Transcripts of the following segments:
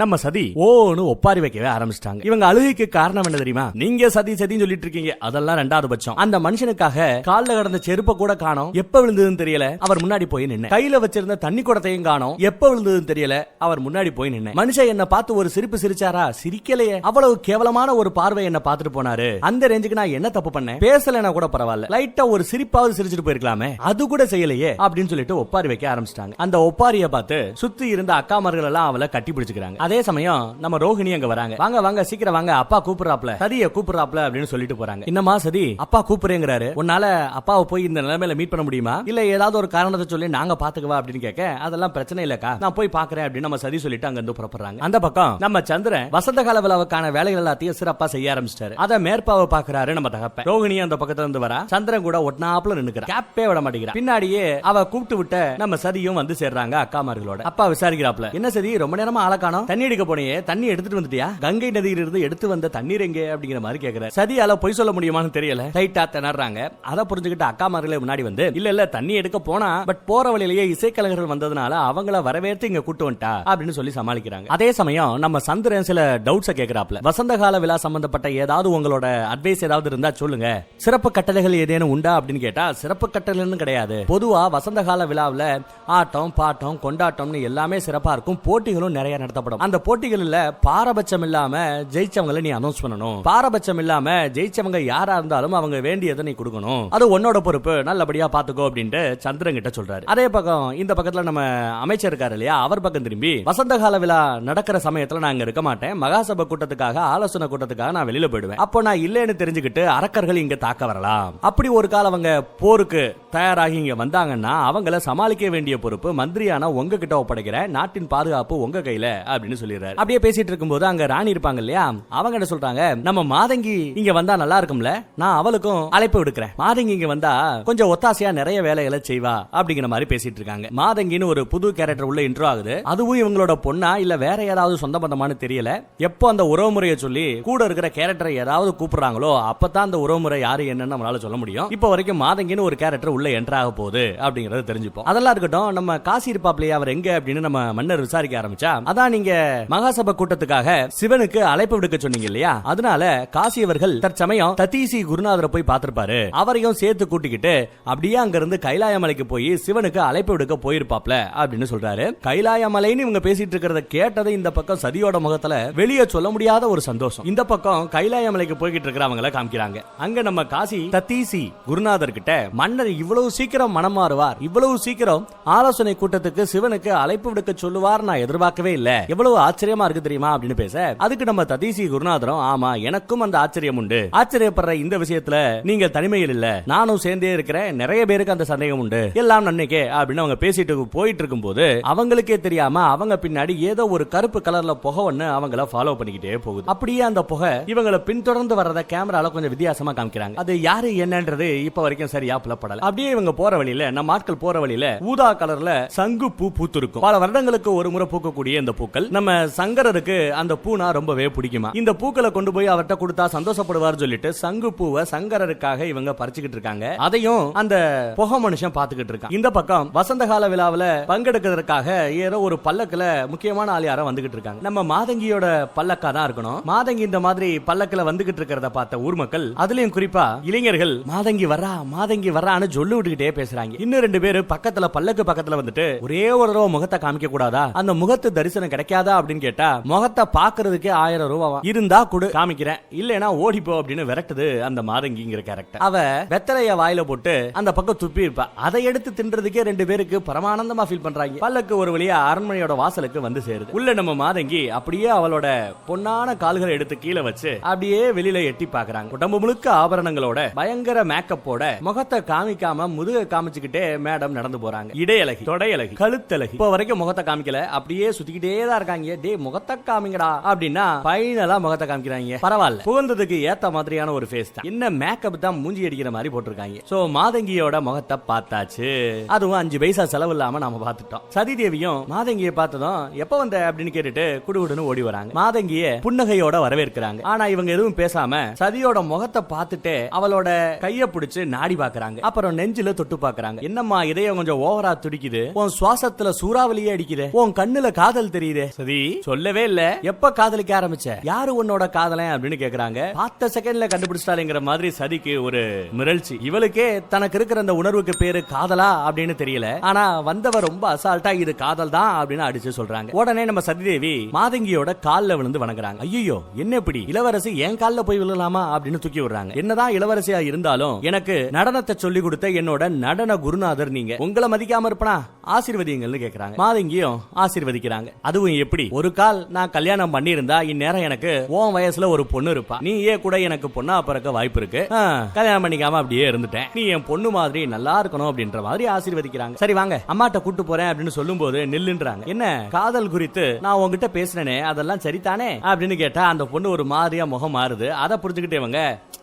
நம்ம சதி ஓன்னு ஒப்பாரி வைக்கவே ஆரம்பிச்சிட்டாங்க. இவங்க அழுகைக்கு காரணம் என்ன தெரியுமா? நீங்க சதி சதின்னு சொல்லிட்டு இருக்கீங்க. அதெல்லாம் ரெண்டாவது பட்சம். அந்த மனுஷனுக்காக கால்ல கடந்த செருப்ப கூட காணோம். எப்ப விழுந்ததுன்னு தெரியல. அவர் முன்னாடி போய் நின்னு கையில வச்சிருந்த தண்ணி குடத்தையும் காணோம். எப்ப விழுந்ததுன்னு தெரியல. அவர் முன்னாடி போய் நின்னு மனுஷன் என்ன பார்த்து ஒரு சிரிப்பு சிரிச்சாரா? சிரிக்கலையே. அவ்வளவு கேவலமான ஒரு பார்வை என்ன பார்த்துட்டு போனாரு. அந்த ரேஞ்சுக்கு நான் என்ன தப்பு பண்ணேன்? பேசலைன்னா கூட பரவாயில்ல. லைட்டா ஒரு சிரிப்பாவது சிரிச்சிட்டு போயிருக்கலாமே. அது கூட செய்யலையே அப்படின்னு சொல்லிட்டு ஒப்பாரி வைக்க ஆரம்பிச்சிட்டாங்க. அந்த ஒப்பாரிய பார்த்து சுத்தி இருந்த அக்காமார்கள் எல்லாம் அவளை கட்டி பிடிச்சுக்கிறாங்க. அதே சமயம் நம்ம ரோஹிணி அங்க வராங்க. வாங்க வாங்க சீக்கிரம் வாங்க அப்பா கூப்பிடுறாப்ல. சதிய கூப்பிடுறாப்ல அப்படின்னு சொல்லிட்டு போறாங்க. என்னமா சதி? அப்பா கூப்பிடுறேங்கிறாரு. உன்னால அப்பாவை போய் இந்த நிலைமையில மீட் பண்ண முடியுமா? இல்ல ஏதாவது ஒரு காரணத்தை சொல்லி நாங்க பாத்துக்கவா அப்படின்னு கேட்க அதெல்லாம் பிரச்சனை இல்லக்கா. நான் போய் பாக்குறேன் அப்படின்னு நம்ம சதி சொல்லிட்டு அங்க இருந்து புறப்படுறாங்க. அந்த பக்கம் நம்ம சந்திரன் வசந்த கால விழாவுக்கான வேலைகள் எல்லாத்தையும் சிறப்பா செய்ய ஆரம்பிச்சிட்டாரு. அதை மேற்பாவை பாக்குறாரு நம்ம தகப்ப ரோஹிணி அந்த பக்கத்துல இருந்து வரா. சந்திரன் கூட ஒட்னாப்புல நின்னுக்கிறா. கேப்பே விட மாட்டேங்கிறா. பின்னாடியே அவ கூப்பிட்டு விட்ட நம்ம சதியும் வந்து சேர்றாங்க அக்காமார்களோட. அப்பா விசாரிக்கிறாப்ல. என்ன சதி? ரொம்ப நேரமா ஆள தண்ணி எடுக்க போனியே தண்ணி எடுத்துட்டு வந்துட்டியா? கங்கை நதியில இருந்து எடுத்து வந்த தண்ணீர் எங்கே? அப்படிங்கிற மாதிரி கேக்குற. சதியால பொய் சொல்ல முடியுமான்னு தெரியல. டைட்டா திணறாங்க. அதை புரிஞ்சுக்கிட்டு அக்காமார்களே முன்னாடி வந்து இல்ல இல்ல தண்ணி எடுக்க போனா பட் போற வழியிலேயே இசைக்கலைஞர்கள் வந்ததுனால அவங்கள வரவேற்று இங்க கூட்டு வந்துட்டா அப்படின்னு சொல்லி சமாளிக்கிறாங்க. அதே சமயம் நம்ம சந்திரன் சில டவுட்ஸ கேக்குறாப்ல வசந்த கால விழா சம்பந்தப்பட்ட ஏதாவது உங்களோட அட்வைஸ் ஏதாவது இருந்தா சொல்லுங்க. சிறப்பு கட்டளைகள் ஏதேனும் உண்டா அப்படின்னு கேட்டா சிறப்பு கட்டளைன்னு கிடையாது. பொதுவா வசந்த கால விழாவுல ஆட்டம் பாட்டம் கொண்டாட்டம்னு எல்லாமே சிறப்பா இருக்கும். போட்டிகளும் நிறைய நடத்தப்படும். அந்த போட்டிகளில் பாரபட்சம் இல்லாம ஜெயிச்சவங்களை நீ அனௌன்ஸ் பண்ணணும். பாரபட்சம் இல்லாம ஜெயிச்சவங்க யாரா இருந்தாலும் அவங்க வேண்டியதை நீ கொடுக்கணும். அது உன்னோட பொறுப்பு. நல்லபடியா பாத்துக்கோ அப்படின்ட்டு சந்திரன் கிட்ட சொல்றாரு. அதே பக்கம் இந்த பக்கத்துல நம்ம அமைச்சர் இருக்காரு இல்லையா? அவர் பக்கம் திரும்பி வசந்த கால விழா நடக்கிற சமயத்துல நான் இருக்க மாட்டேன். மகாசபை கூட்டத்துக்காக ஆலோசனை கூட்டத்துக்காக நான் வெளியில போயிடுவேன். அப்போ நான் இல்லைன்னு தெரிஞ்சுக்கிட்டு அரக்கர்கள் இங்க தாக்க வரலாம். அப்படி ஒரு காலம் அவங்க போருக்கு தயாராகி இங்க வந்தாங்கன்னா அவங்கள சமாளிக்க வேண்டிய பொறுப்பு மந்திரியான உங்ககிட்ட ஒப்படைக்கிறேன். நாட்டின் பாதுகாப்பு உங்க கையில அப்படின்னு. சொல்லிடுறாரு. அப்படியே பேசிட்டு இருக்கும்போது அங்க ராணி இருப்பாங்க இல்லையா? அவங்க என்ன சொல்றாங்க நம்ம மாதங்கி இங்க வந்தா நல்லா இருக்கும்ல? நான் அவளுக்கும் அழைப்பு விடுக்கிறேன். மாதங்கி இங்க வந்தா கொஞ்சம் ஒத்தாசையா நிறைய வேலைகளை செய்வா அப்படிங்கிற மாதிரி பேசிட்டு இருக்காங்க. மாதங்கின்னு ஒரு புது கேரக்டர் உள்ள இன்ட்ரோ ஆகுது. அதுவும் இவங்களோட பொண்ணா இல்ல வேற ஏதாவது சொந்த பந்தமானு தெரியல. எப்போ அந்த உறவுமுறையை சொல்லி கூட இருக்கிற கேரக்டரை ஏதாவது கூப்பிடுறாங்களோ அப்பதான் அந்த உறவுமுறை யாரு என்னன்னு நம்மளால சொல்ல முடியும். இப்போ வரைக்கும் மாதங்கின்னு ஒரு கேரக்டர் உள்ள என்டர் ஆக போகுது அப்படிங்கறத தெரிஞ்சுப்போம். அதெல்லாம் இருக்கட்டும் நம்ம காசி இருப்பாப்லயே அவர் எங்க அப்படின்னு நம்ம மன்னர் விசாரிக்க ஆரம்பிச்சா அதான் நீங்க மகாசபை கூட்டத்துக்காக சிவனுக்கு அழைப்பு விடுக்க சொன்னீங்க இல்லையா? அதனால காசி அவர்கள் தற்சமயம் தத்தீசி குருநாதரை போய் பார்த்திருப்பாரு. அவரையும் சேர்த்து கூட்டிக்கிட்டு அப்படியே அங்க இருந்து கைலாய மலைக்கு போய் சிவனுக்கு அழைப்பு விடுக்க போயிருப்பாப்ல அப்படின்னு சொல்றாரு. கைலாய மலைன்னு இவங்க பேசிட்டு இருக்கிறத கேட்டதை இந்த பக்கம் சதியோட முகத்துல வெளியே சொல்ல முடியாத ஒரு சந்தோஷம். இந்த பக்கம் கைலாய மலைக்கு போய்கிட்டு இருக்கிறவங்கள காமிக்கிறாங்க. அங்க நம்ம காசி தத்தீசி குருநாதர் கிட்ட மன்னர் இவ்வளவு சீக்கிரம் மனம் மாறுவார். இவ்வளவு சீக்கிரம் ஆலோசனை கூட்டத்துக்கு சிவனுக்கு அழைப்பு விடுக்க சொல்லுவார் நான் எதிர்பார்க்கவே இல்லை. எவ்வளவு ஆச்சரியமா இருக்கு தெரியுமா அப்படின்னு பேச அதுக்கு நம்ம ததீசி குருநாதரும் ஆமா எனக்கும் அந்த ஆச்சரியம் உண்டு. ஆச்சரியப்படுற இந்த விஷயத்துல நீங்க தனிமையில் இல்ல. நானும் சேர்ந்தே இருக்கிறேன் நிறைய பேருக்கு அந்த சந்தேகம் உண்டு. எல்லாம் நன்னைக்கே அப்படின்னு அவங்க பேசிட்டு போயிட்டு இருக்கும்போது அவங்களுக்கே தெரியாம அவங்க பின்னாடி ஏதோ ஒரு கருப்பு கலர்ல புகை ஒண்ணு அவங்கள ஃபாலோ பண்ணிக்கிட்டே போகுது. அப்படியே அந்த புகை இவங்களை பின்தொடர்ந்து வர்றத கேமரால கொஞ்சம் வித்தியாசமா காமிக்கிறாங்க. அது யாரு என்னன்றது இப்ப வரைக்கும் சரியா புலப்படல அப்படியே இவங்க போற வழியில நம்ம ஆட்கள் போற வழியில ஊதா கலர்ல சங்கு பூ பூத்திருக்கும். பல வருடங்களுக்கு ஒரு முறை பூக்கக்கூடிய இந்த பூக்கள் நம்ம சங்கரருக்கு அந்த பூனா ரொம்பவே பிடிக்குமா? இந்த பூக்களை கொண்டு போய் அவர்கிட்ட கொடுத்தா சந்தோஷப்படுவார் சொல்லிட்டு சங்கு பூவை சங்கரருக்காக இவங்க பறிச்சுக்கிட்டு இருக்காங்க. அதையும் அந்த புகை மனுஷன் பாத்துக்கிட்டு இருக்கான். இந்த பக்கம் வசந்த கால விழாவுல பங்கெடுக்கிறதுக்காக ஏதோ ஒரு பல்லக்குல முக்கியமான ஆள் யாரும் வந்துகிட்டு இருக்காங்க. நம்ம மாதங்கியோட பல்லக்கா தான் இருக்கணும். மாதங்கி இந்த மாதிரி பல்லக்குல வந்துகிட்டு இருக்கிறத பார்த்த ஊர் மக்கள் அதுலயும் குறிப்பா இளைஞர்கள் மாதங்கி வரா மாதங்கி வரான்னு சொல்லு விட்டுக்கிட்டே பேசுறாங்க. இன்னும் ரெண்டு பேரும் பக்கத்துல பல்லக்கு பக்கத்துல வந்துட்டு ஒரே ஒரு தடவை முகத்தை காமிக்க கூடாதா அந்த முகத்து தரிசனம் கிடைக்காத அப்படின்னு கேட்டா முகத்தை பாக்குறதுக்கே ஆயிரம் ரூபாவா? இருந்தா கொடு காமிக்கிறேன். இல்லைன்னா ஓடிப்போ அப்படின்னு விரட்டுது அந்த மாதங்கிங்கிற கேரக்டர் அவ வெத்தலைய வாயில போட்டு அந்த பக்கம் துப்பி இருப்பா. அதை எடுத்து தின்றதுக்கே ரெண்டு பேருக்கு பரமானந்தமா ஃபீல் பண்றாங்க. பல்லக்கு ஒரு வழியா அரண்மனையோட வாசலுக்கு வந்து சேருது. உள்ள நம்ம மாதங்கி அப்படியே அவளோட பொன்னான கால்களை எடுத்து கீழே வச்சு அப்படியே வெளியில எட்டி பாக்குறாங்க உடம்பு முழுக்க ஆபரணங்களோட பயங்கர மேக்கப்போட முகத்தை காமிக்காம முதுக காமிச்சுக்கிட்டே மேடம் நடந்து போறாங்க. இடையலகி தொடையலகி கழுத்தலகி. இப்போ வரைக்கும் முகத்தை காமிக்கல. அப்படியே சுத்திக்கிட்டே தான் இருக்காங்க. டே முகத்தை காமிங்கடா அப்படின்னா பைனலா முகத்தை காமிக்கிறாங்க. பரவாயில்ல. புகுந்ததுக்கு ஏத்த மாதிரியான ஒரு ஃபேஸ் தான். என்ன மேக்கப் தான் மூஞ்சி அடிக்கிற மாதிரி போட்டிருக்காங்க. சோ மாதங்கியோட முகத்தை பார்த்தாச்சு. அதுவும் அஞ்சு பைசா செலவு இல்லாம நாம பார்த்துட்டோம். சதி தேவியும் மாதங்கியை பார்த்ததும் எப்ப வந்த? அப்படின்னு கேட்டுட்டு குடுகுடுன்னு ஓடி வராங்க. மாதங்கிய புன்னகையோட வரவேற்கிறாங்க. ஆனா இவங்க எதுவும் பேசாம சதியோட முகத்தை பார்த்துட்டு அவளோட கைய பிடிச்சு நாடி பாக்குறாங்க. அப்புறம் நெஞ்சில தொட்டு பாக்குறாங்க. என்னம்மா இதயம் கொஞ்சம் ஓவரா துடிக்குது. உன் சுவாசத்துல சூறாவளியே அடிக்குது. உன் கண்ணுல காதல் தெரியுது. சதி சொல்லவே இல்ல. எப்ப காதலிக்க ஆரம்பிச்ச? யாரு உன்னோட காதலன் அப்படின்னு கேக்குறாங்க. பார்த்த செகண்ட்ல கண்டுபிடிச்சிட்டாருங்கிற மாதிரி சதிக்கு ஒரு மிரள்ச்சி இவளுக்கே தனக்கு இருக்கிற அந்த உணர்வுக்கு பேரு காதலா அப்படின்னு தெரியல. ஆனா வந்தவ ரொம்ப அசால்ட்டா இது காதல் தான் அப்படின்னு அடிச்சு சொல்றாங்க. உடனே நம்ம சதிதேவி மாதங்கியோட கால்ல விழுந்து வணங்குறாங்க. ஐயோ என்ன இப்படி? இளவரசி என் கால்ல போய் விழலாமா அப்படின்னு தூக்கி விடுறாங்க. என்னதான் இளவரசியா இருந்தாலும் எனக்கு நடனத்தை சொல்லி கொடுத்த என்னோட நடன குருநாதர் நீங்க. உங்களை மதிக்காம இருப்பனா? ஆசீர்வதிங்கள்னு கேக்குறாங்க. மாதங்கியும் ஆசீர்வதிக்கிறாங்க. அதுவும் எப்படி? ஒரு கால் நான் கல்யாணம் பண்ணியிருந்தா இந்நேரம் எனக்கு உன் வயசுல ஒரு பொண்ணு இருப்பா. நீ ஏ கூட எனக்கு பொண்ணா பிறக்க வாய்ப்பு இருக்கு. கல்யாணம் பண்ணிக்காம அப்படியே இருந்துட்டேன். நீ என் பொண்ணு மாதிரி நல்லா இருக்கணும் அப்படின்ற மாதிரி ஆசீர்வதிக்கிறாங்க. சரி வாங்க அம்மாட்ட கூட்டு போறேன் அப்படின்னு சொல்லும்போது நில்லுன்றாங்க. என்ன காதல் குறித்து நான் உங்ககிட்ட பேசுனேனே அதெல்லாம் சரிதானே? அப்படின்னு கேட்டா அந்த பொண்ணு ஒரு மாதிரியா முகம் மாறுது. அதை புரிஞ்சுக்கிட்டு இவங்க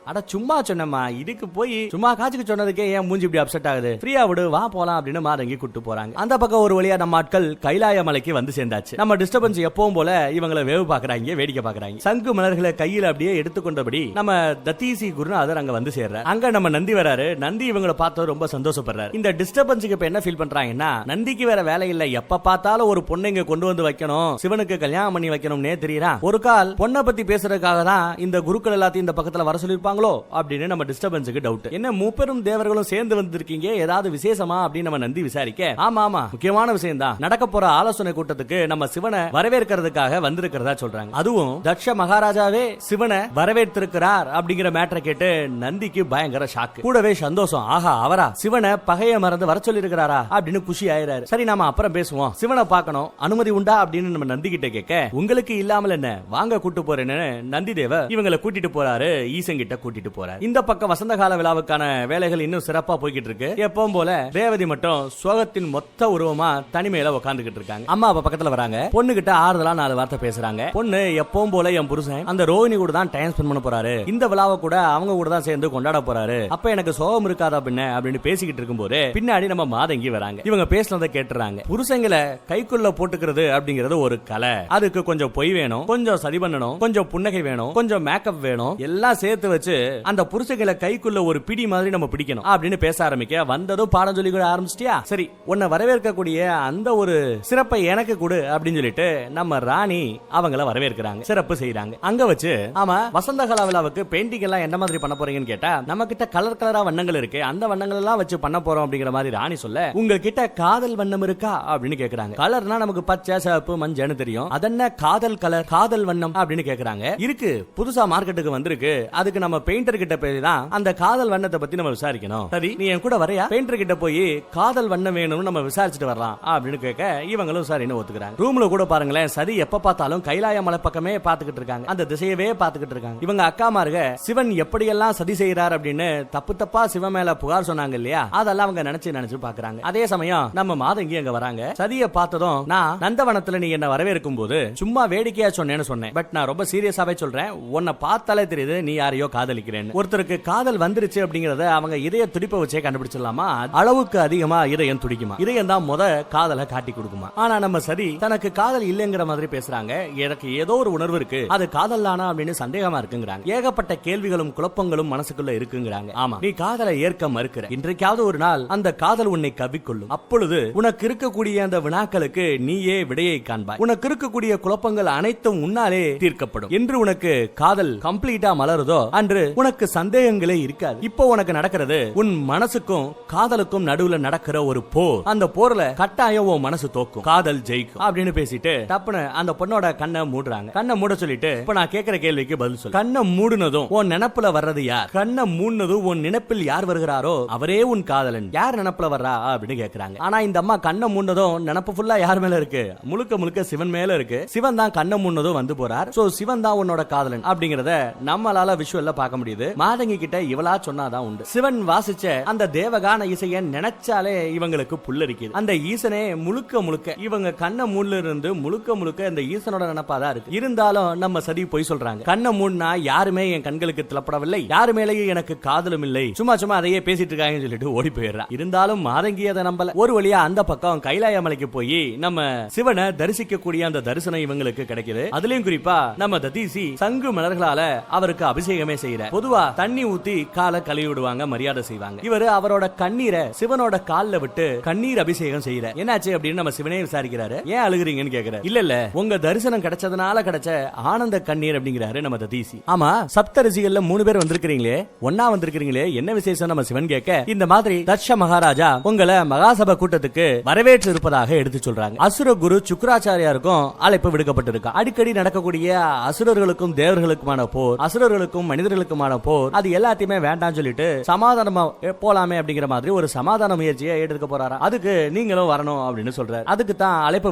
அட சும்மா சொன்னம்மா இதுக்கு போய் சும்மா காட்சிக்கு சொன்னதுக்கே ஏன் மூஞ்சி இப்படி அப்செட் ஆகுது? ஃப்ரீயா விடு வா போலாம் அப்படின்னு மாதங்கி கூட்டு போறாங்க. அந்த பக்கம் ஒரு வழியா நம்ம ஆட்கள் கைலாய மலைக்கு வந்து சேர்ந்தாச்சு. நம்ம டிஸ்டர்பன்ஸ் எப்பவும் போல இவங்கள வேவு பாக்குறாங்க வேடிக்கை பாக்குறாங்க சங்கு மலர்களை கையில அப்படியே எடுத்துக்கொண்டபடி நம்ம தத்தீசி குருநாதர் அங்க வந்து சேர்றாரு. அங்க நம்ம நந்தி வராரு. நந்தி இவங்களை பார்த்து ரொம்ப சந்தோஷப்படுறாரு. இந்த டிஸ்டர்பன்ஸுக்கு இப்ப என்ன ஃபீல் பண்றாங்கன்னா நந்திக்கு வேற வேலை இல்ல. எப்ப பார்த்தாலும் ஒரு பொண்ணை இங்க கொண்டு வந்து வைக்கணும். சிவனுக்கு கல்யாணம் பண்ணி வைக்கணும்னே தெரியறா. ஒரு கால் பொண்ணை பத்தி பேசுறதுக்காக தான் இந்த குருக்கள் எல்லாத்தையும் இந்த பக்கத்துல வர சொல்லிருப்பாங்களோ அப்படின்னு நம்ம டிஸ்டர்பன்ஸுக்கு டவுட் என்ன மூப்பெரும் தேவர்களும் சேர்ந்து வந்திருக்கீங்க? ஏதாவது விசேஷமா அப்படின்னு நம்ம நந்தி விசாரிக்க? ஆமா ஆமா முக்கியமான விஷயம் தான் நடக்க போற ஆலோசனை கூட்டத்துக்கு நம்ம சிவனை வரவேற்கிறதுக்காக வந்திருக்கிறதா சொல்றாங்க. அதுவும் தட்ச மகாராஜாவே சிவனை வரவேற்றிருக்கிறார் அப்படிங்கிற மேட்டரை கேட்டு நந்திக்கு பயங்கர ஷாக்கு கூடவே சந்தோஷம். ஆஹா அவரா? சிவனை பகைய மறந்து வர சொல்லி இருக்கிறாரா அப்படின்னு குஷி ஆயிராரு சரி நாம அப்புறம் பேசுவோம். சிவனை பார்க்கணும். அனுமதி உண்டா அப்படின்னு நம்ம நந்தி கிட்ட கேட்க உங்களுக்கு இல்லாமல் என்ன? வாங்க கூட்டு போறேன்னு நந்தி தேவ இவங்களை கூட்டிட்டு போறாரு. ஈசன் கிட்ட கூட்டிட்டு போறாரு. இந்த பக்கம் வசந்த கால விழாவுக்கான வேலைகள் இன்னும் சிறப்பா போய்கிட்டு இருக்கு. எப்பவும் போல ரேவதி மட்டும் சோகத்தின் மொத்த உருவமா தனிமையில உட்காந்துகிட்டு இருக்காங்க. அம்மா அப்ப பக்கத்துல வராங்க. பொண்ணு கிட்ட ஆறுதலா நாலு வார்த்தை பேசுறாங்க. பொண்ணு எப்பவும் போல என் புருஷன் அந்த ரோஹிணி கூட தான் டைம் ஸ்பெண்ட் பண்ண போறாரு. இந்த விழாவை கூட அவங்க கூட தான் சேர்ந்து கொண்டாட போறாரு. அப்ப எனக்கு சோகம் இருக்காதா பின்ன? அப்படின்னு பேசிக்கிட்டு இருக்கும்போது பின்னாடி நம்ம மாதங்கி வராங்க. இவங்க பேசுனதை கேட்டுறாங்க. புருஷங்களை கைக்குள்ள போட்டுக்கிறது அப்படிங்கிறது ஒரு கலை. அதுக்கு கொஞ்சம் பொய் வேணும் கொஞ்சம் சரி பண்ணணும் கொஞ்சம் புன்னகை வேணும் கொஞ்சம் மேக்கப் வேணும் எல்லாம் சேர்த்து வச்சு அந்த புருஷங்களை கைக்குள்ள ஒரு பிடி மாதிரி நம்ம பிடிக்கணும் அப்படின்னு பேச ஆரம்பிக்க வந்ததும் பாடம் சொல்லி கூட ஆரம்பிச்சிட்டியா? சரி உன்னை வரவேற்கக்கூடிய அந்த ஒரு சிறப்பை எனக்கு கொடு அப்படின்னு சொல்லிட்டு நம்ம ராணி அவங்கள வரவேற்கிறாங்க சிறப்பு செய்யறாங்க அங்க வச்சு ஆமா வசந்த கலா விழாவுக்கு பெயிண்டிங் எல்லாம் என்ன மாதிரி பண்ண போறீங்கன்னு கேட்டா நம்ம கிட்ட கலர் கலரா வண்ணங்கள் இருக்கு அந்த வண்ணங்கள் எல்லாம் வச்சு பண்ண போறோம் அப்படிங்கிற மாதிரி ராணி சொல்ல உங்ககிட்ட காதல் வண்ணம் இருக்கா? அப்படின்னு கேக்குறாங்க. கலர்னா நமக்கு பச்சை சிவப்பு மஞ்சள்னு தெரியும். அதென்ன காதல் கலர் காதல் வண்ணம் அப்படின்னு கேக்குறாங்க. இருக்கு புதுசா மார்க்கெட்டுக்கு வந்திருக்கு. அதுக்கு நம்ம பெயிண்டர் கிட்ட போய் தான் அந்த காதல் வண்ணத்தை பத்தி நம்ம விசாரிக்கணும். சரி நீ என் கூட வரையா? பெயிண்டர் கிட்ட போய் காதல் வண்ணம் வேணும்னு நம்ம விசாரிச்சுட்டு வரலாம் அப்படின்னு கேட்க இவங்களும் சரின்னு ஒத்துக்கிறாங்க. ரூம்ல கூட பாருங்களேன் சதி எப்ப பார்த்தாலும் கைலாய மலை பக்கமே பாத்துக்கிட்டு இருக்காங்க. அந்த திசையவே பாத்துக்கிட்டு இருக்காங்க. இவங்க அக்கா மாருக சிவன் எப்படியெல்லாம் சதி செய்யறார் அப்படின்னு தப்பு தப்பா சிவ மேல புகார் சொன்னாங்க இல்லையா? அதெல்லாம் அவங்க நினைச்சு நினைச்சு பாக்குறாங்க அதே சமயம் நம்ம மாதங்கி அங்க வராங்க. சதிய பார்த்ததும் நான் நந்தவனத்துல நீ என்ன வரவேற்கும் போது சும்மா வேடிக்கையா சொன்னேன்னு சொன்னேன். பட் நான் ரொம்ப சீரியஸாவே சொல்றேன். உன்னை பார்த்தாலே தெரியுது நீ யாரையோ காதலிக்கிறேன்னு. ஒருத்தருக்கு காதல் வந்துருச்சு அப்படிங்கறத அவங்க இதய துடிப்பை வச்சே கண்டுபிடிச்சிடலாமா? அளவுக்கு அதிகமா இதயம் துடிக்குமா? இதயம் தான் முத காதலை காட்டி கொடுக்குமா? ஆனா நம்ம சரி தனக்கு காதல் இல்லைங்கிற மாதிரி பேசுறாங்க. எனக்கு ஏதோ ஒரு உணர்வு இருக்கு. அது காதல் தானா அப்படின்னு சந்தேகமா இருக்குங்கிறாங்க. ஏகப்பட்ட கேள்விகளும் குழப்பங்களும் மனசுக்குள்ள இருக்குங்கிறாங்க. ஆமா. நீ காதலை ஏற்க மறுக்கிற. இன்றைக்காவது ஒரு நாள் அந்த காதல் உன்னை கவிக்கொள்ளும். அப்பொழுது உனக்கு இருக்கக்கூடிய அந்த வினாக்களுக்கு நீயே விடையை காண்பாய். உனக்கு இருக்கக்கூடிய குழப்பங்கள் அனைத்தும் உன்னாலே தீர்க்கப்படும். என்று உனக்கு காதல் கம்ப்ளீட்டா மலருதோ அன்று உனக்கு சந்தேகங்களே இருக்காது. இப்போ உனக்கு நடக்கிறது உன் மனசுக்கும் காதலுக்கும் நடுவுல நடக்கிற ஒரு போர். அந்த போர்ல கட்டாயம் உன் மனசு தோக்கும். காதல் ஜெயிக்கும். அப்படின்னு பேசிட்டு டப்புனு அந்த பொண்ணோட கண்ணை மூடுறாங்க. கண்ணை மூட சொல்லிட்டு இப்ப நான் கேக்குற கேள்விக்கு பதில் சொல்லு. கண்ணை மூடுனதும் உன் நினப்புல வர்றது யார்? கண்ணை மூடுனதும் உன் நினைப்பில் யார் வருகிறாரோ அவரே உன் காதலன். யார் நினப்புல வர்றா? அப்படின்னு கேக்குறாங்க. ஆனா இந்த அம்மா கண்ணை மூடனதும் நினப்பு ஃபுல்லா யார் மேல இருக்கு? முழுக்க முழுக்க சிவன் மேல இருக்கு. சிவன் தான் கண்ணை மூடனதும் வந்து போறார். சோ சிவன் தான் உன்னோட காதலன் அப்படிங்கறத நம்மளால விஷுவல்ல பார்க்க முடியுது. மாதங்கி கிட்ட இவளா சொன்னாதான் உண்டு. சிவன் வாசிச்ச அந்த தேவகான இசைய நினைச்சாலே இவங்களுக்கு புல்லரிக்குது. அந்த ஈசனே முழுக்க முழுக்க இவங்க கண்ண மூணுல இருந்து முழுக்க முழுக்க இந்த ஈசனோட நினைப்பாதான் இருக்கு. இருந்தாலும் நம்ம சதி பொய் சொல்றாங்க. கண்ண மூடினா யாருமே என் கண்களுக்கு திலப்படவில்லை. யாரு மேலேயும் எனக்கு காதலும் இல்லை. சும்மா சும்மா அதையே பேசிட்டு இருக்காங்கன்னு சொல்லிட்டு ஓடி போயிடுறா இருந்தாலும் மாதங்கி அதை நம்பல. ஒரு வழியா அந்த பக்கம் கைலாய மலைக்கு போய் நம்ம சிவனை தரிசிக்கக்கூடிய அந்த தரிசனம் இவங்களுக்கு கிடைக்குது. அதுலயும் குறிப்பா நம்ம ததீசி சங்கு மலர்களால அவருக்கு அபிஷேகமே செய்யற பொதுவா தண்ணி ஊத்தி காலை கழுவி விடுவாங்க மரியாதை செய்வாங்க. இவரு அவரோட கண்ணீரை சிவனோட கால்ல விட்டு கண்ணீர் அபிஷேகம் செய்யற என்னாச்சு அப்படின்னு நம்ம சிவனே விசாரிக்கிறாரு. ஏன் அழுகுறீங்கன்னு கேக்குறாரு. இல்ல இல்ல. உங்க தரிசனம் கிடைச்சதுனால கிடைச்ச ஆனந்த கண்ணீர் அப்படிங்கிறாரு நம்ம ததீசி. ஆமா சப்த ரிஷிகள்ல மூணு பேர் வந்திருக்கிறீங்களே. ஒன்னா வந்திருக்கிறீங்களே. என்ன விசேஷம் நம்ம சிவன் கேட்க? இந்த மாதிரி தட்ச மகாராஜா உங்களை மகாசபை கூட்டத்துக்கு வரவேற்று இருப்பதாக எடுத்து சொல்றாங்க. அசுர குரு சுக்கராச்சாரியாருக்கும் அழைப்பு விடுக்கப்பட்டிருக்கா. அடிக்கடி நடக்கக்கூடிய அசுரர்களுக்கும் தேவர்களுக்குமான போர் அசுரர்களுக்கும் மனிதர்களுக்குமான போர் அது எல்லாத்தையுமே வேண்டாம்னு சொல்லிட்டு சமாதானமா போலாமே அப்படிங்கிற மாதிரி ஒரு சமாதான முயற்சியை எடுக்க போறாரா? அதுக்கு நீங்களும் வரணும் அப்படின்னு சொல்றாரு. அதுக்கு தான் அழைப்பு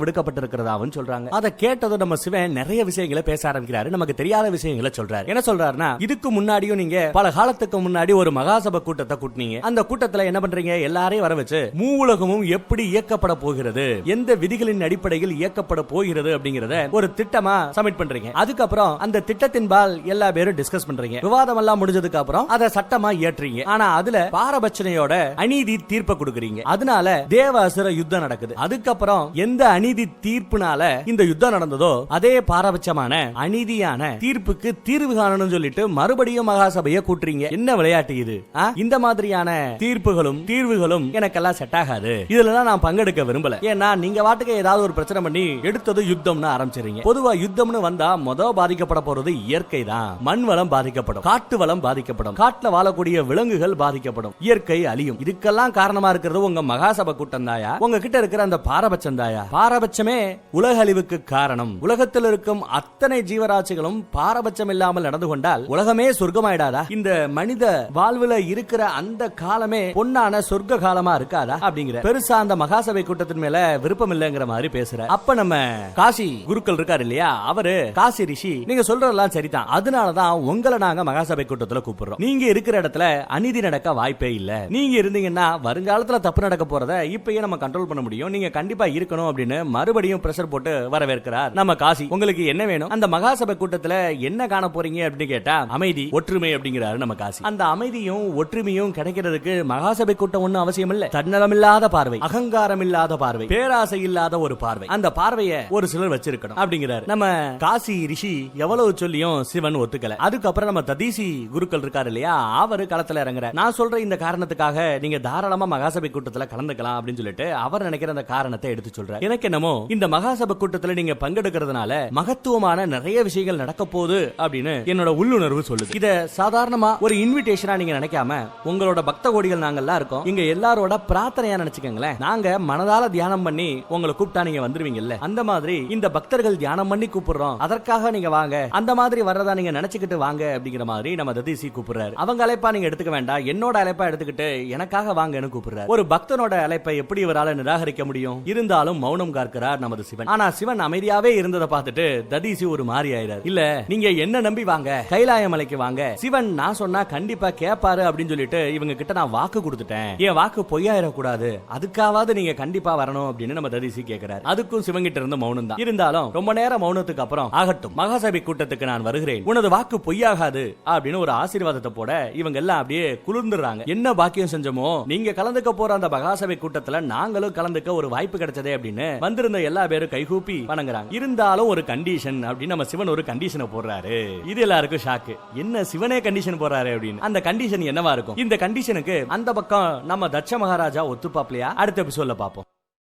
விடுக்கப்பட்டிருக்கிறதாவும் சொல்றாங்க. அதை கேட்டதும் நம்ம சிவன் நிறைய விஷயங்களை பேச ஆரம்பிக்கிறாரு. நமக்கு தெரியாத விஷயங்களை சொல்றாரு. என்ன சொல்றாருன்னா இதுக்கு முன்னாடியும் நீங்க பல காலத்துக்கு முன்னாடி ஒரு மகாசபை கூட்டத்தை கூட்டினீங்க. அந்த கூட்டத்துல என்ன பண்றீங்க? எல்லாரையும் வர வச்சு மூவுலகமும் எப்படி இயக்கப்பட போகிறது? எந்த விதிகளின் அடிப்படையில் இயக்கப்பட போகிறது அப்படிங்கறத ஒரு திட்டமா சப்மிட் பண்றீங்க. அதுக்கப்புறம் அந்த திட்டத்தின்பால் எல்லா பேரும் டிஸ்கஸ் பண்றீங்க. விவாதம் எல்லாம் முடிஞ்சதுக்கு அப்புறம் அதை சட்டமா ஏற்றுறீங்க ஆனா அதுல பாரபட்சனையோட அநீதி தீர்ப்பை கொடுக்குறீங்க. அதனால தேவ அசுர யுத்தம் நடக்குது. அதுக்கப்புறம் எந்த அநீதி தீர்ப்புனால இந்த யுத்தம் நடந்ததோ அதே பாரபட்சமான அநீதியான தீர்ப்புக்கு தீர்வு காணணும்னு சொல்லிட்டு மறுபடியும் மகாசபையை கூட்டுறீங்க. என்ன விளையாட்டு இது? இந்த மாதிரியான தீர்ப்புகளும் தீர்வுகளும் எனக்கெல்லாம் செட் ஆகாது. இதுல நான் பங்கெடுக்க விரும்பல. ஏன்னா நீங்க வாட்டுக்கு ஏதாவது ஒரு பிரச்சனை பண்ணி எடுத்தது யுத்தம்னு ஆரம்பிச்சிருங்க. பொதுவா யுத்தம்னு வந்தா முத பாதிக்கப்பட போறது இயற்கை தான். மண் வளம் பாதிக்கப்படும். காட்டு வளம் பாதிக்கப்படும். காட்டுல வாழக்கூடிய விலங்குகள் பாதிக்கப்படும். இயற்கை அழியும். இதுக்கெல்லாம் காரணமா இருக்கிறது உங்க மகாசபை கூட்டம் தாயா? உங்க கிட்ட இருக்கிற அந்த பாரபட்சம் தாயா? பாரபட்சமே உலக அழிவுக்கு காரணம். உலகத்தில் இருக்கும் அத்தனை ஜீவராசிகளும் பாரபட்சம் இல்லாமல் நடந்து கொண்டால் உலகமே சொர்க்கமாயிடாதா? இந்த மனித வாழ்வுல இருக்கிற அந்த காலமே பொன்னான சொர்க்க காலமா இருக்காதா? அப்படிங்கிற பெருசா அந்த மகாசபை கூட்டத்தின் மேல விருப்பம் இல்லைங்கிற மாதிரி பேசுற. அப்ப நம்ம காசி குருக்கள் இருக்காரு இல்லையா? அவரு காசி ரிஷி நீங்க சொல்றதெல்லாம் சரிதான். அதனாலதான் உங்களை நாங்க மகாசபை கூட்டத்துல கூப்பிடுறோம். நீங்க இருக்கிற இடத்துல அநீதி நடக்க வாய்ப்பே இல்ல. நீங்க இருந்தீங்கன்னா வருங்காலத்துல தப்பு நடக்க போறத இப்பயே நம்ம கண்ட்ரோல் பண்ண முடியும். நீங்க கண்டிப்பா இருக்கணும் அப்படின்னு மறுபடியும் பிரஷர் போட்டு வரவேற்கிறார். நம்ம காசி உங்களுக்கு என்ன வேணும்? அந்த மகாசபை கூட்டத்துல என்ன காண போறீங்க அப்படின்னு கேட்டா அமைதி ஒற்றுமை அப்படிங்கிறாரு நம்ம காசி. அந்த அமைதியும் ஒற்றுமையும் கிடைக்கிறதுக்கு மகாசபை கூட்டம் ஒண்ணும் அவசியம் இல்ல தன்னலமில்லாத பார்வை அகங்காரம் இல்லாத பார்வை பேராசை இல்லாத ஒரு பார்வை. அந்த பார்வையை ஒரு சிலர் வச்சிருக்கணும் அப்படிங்கிறாரு. நம்ம காசி ரிஷி எவ்வளவு சொல்லியும் சிவன் ஒத்துக்கல. அதுக்கப்புறம் நம்ம ததீசி குருக்கள் இருக்காரு இல்லையா? அவரு களத்துல இறங்குற நான் சொல்ற இந்த காரணத்துக்காக நீங்க தாராளமா மகாசபை கூட்டத்துல கலந்துக்கலாம் அப்படின்னு சொல்லிட்டு அவர் நினைக்கிற அந்த காரணத்தை எடுத்து சொல்றாரு. எனக்கு என்னமோ இந்த மகாசபை கூட்டத்துல நீங்க பங்கெடுக்கிறதுனால மகத்துவமான நிறைய விஷயங்கள் நடக்க போகுது அப்படின்னு என்னோட உள்ளுணர்வு சொல்லுது. இத சாதாரணமா ஒரு இன்விடேஷனா நீங்க நினைக்காம உங்களோட பக்த கோடிகள் நாங்கெல்லாம் இருக்கோம். இங்க எல்லாரோட பிரார்த்தனையா நினைச்சுக்கோங்களேன். நாங்க மனதால தியானம் பண்ணி உங்களை கூப்பிட்டா நீங்க வந்துருவீங்கல்ல. அந்த மாதிரி இந்த பக்தர்கள் தியானம் பண்ணி கூப்பிடுறோம். அதற்காக நீங்க வாங்க. அந்த மாதிரி வர்றதா நீங்க நினைச்சுக்கிட்டு வாங்க அப்படிங்கிற மாதிரி நம்ம ததிசி கூப்பிடுறாரு. அவங்க அழைப்பா நீங்க எடுத்துக்க வேண்டாம். என்னோட அழைப்பா எடுத்துக்கிட்டு எனக்காக வாங்கன்னு கூப்பிடுறாரு. ஒரு பக்தனோட அழைப்பை எப்படி இவரால நிராகரிக்க முடியும்? இருந்தாலும் மௌனம் காக்கிறார் நமது சிவன். ஆனா சிவன் அமைதியாவே இருந்ததை பார்த்துட்டு ததீசி ஒரு மாறி ஆயிடாரு இல்ல நீங்க என்ன நம்பி வாங்க? கைலாய மலைக்கு வாங்க. சிவன் நான் சொன்னா கண்டிப்பா கேப்பாரு அப்படின்னு சொல்லிட்டு இவங்க கிட்ட நான் வாக்கு கொடுத்துட்டேன். என் வாக்கு பொய்யாயிடக்கூடாது அதுக்காவது நீங்க கண்டிப்பா வரணும் அப்படின்னு நம்ம ததீசி கேக்குறாரு. அதுக்கும் சிவங்கிட்ட இருந்து மௌனம் தான். இருந்தாலும் ரொம்ப நேரம் மௌனத்துக்கு அப்புறம் ஆகட்டும். மகாசபை கூட்டத்துக்கு நான் வருகிறேன். உனது வாக்கு பொய்யாகாது அப்படின்னு ஒரு ஆசீர்வாதத்தை போட இவங்க எல்லாம் அப்படியே குளிர்ந்துறாங்க என்ன பாக்கியம் செஞ்சோமோ? நீங்க கலந்துக்க போற அந்த மகாசபை கூட்டத்துல நாங்களும் கலந்துக்க ஒரு வாய்ப்பு கிடைச்சதே அப்படின்னு வந்திருந்த எல்லா பேரும் கைகூப்பி வணங்குறாங்க. இருந்தாலும் ஒரு கண்டிஷன் அப்படின்னு நம்ம சிவன் ஒரு கண்டிஷனை போடுறாரு. இது எல்லாருக்கும் ஷாக்கு என்ன சிவனே கண்டிஷன் போடுறாரு அப்படின்னு. அந்த கண்டிஷன் என்னவா இருக்கும்? இந்த கண்டிஷனுக்கு அந்த பக்கம் நம்ம தட்ச மகாராஜா ஒத்துப்பாப்லையா? அடுத்த எபிசோட்ல பாப்போம்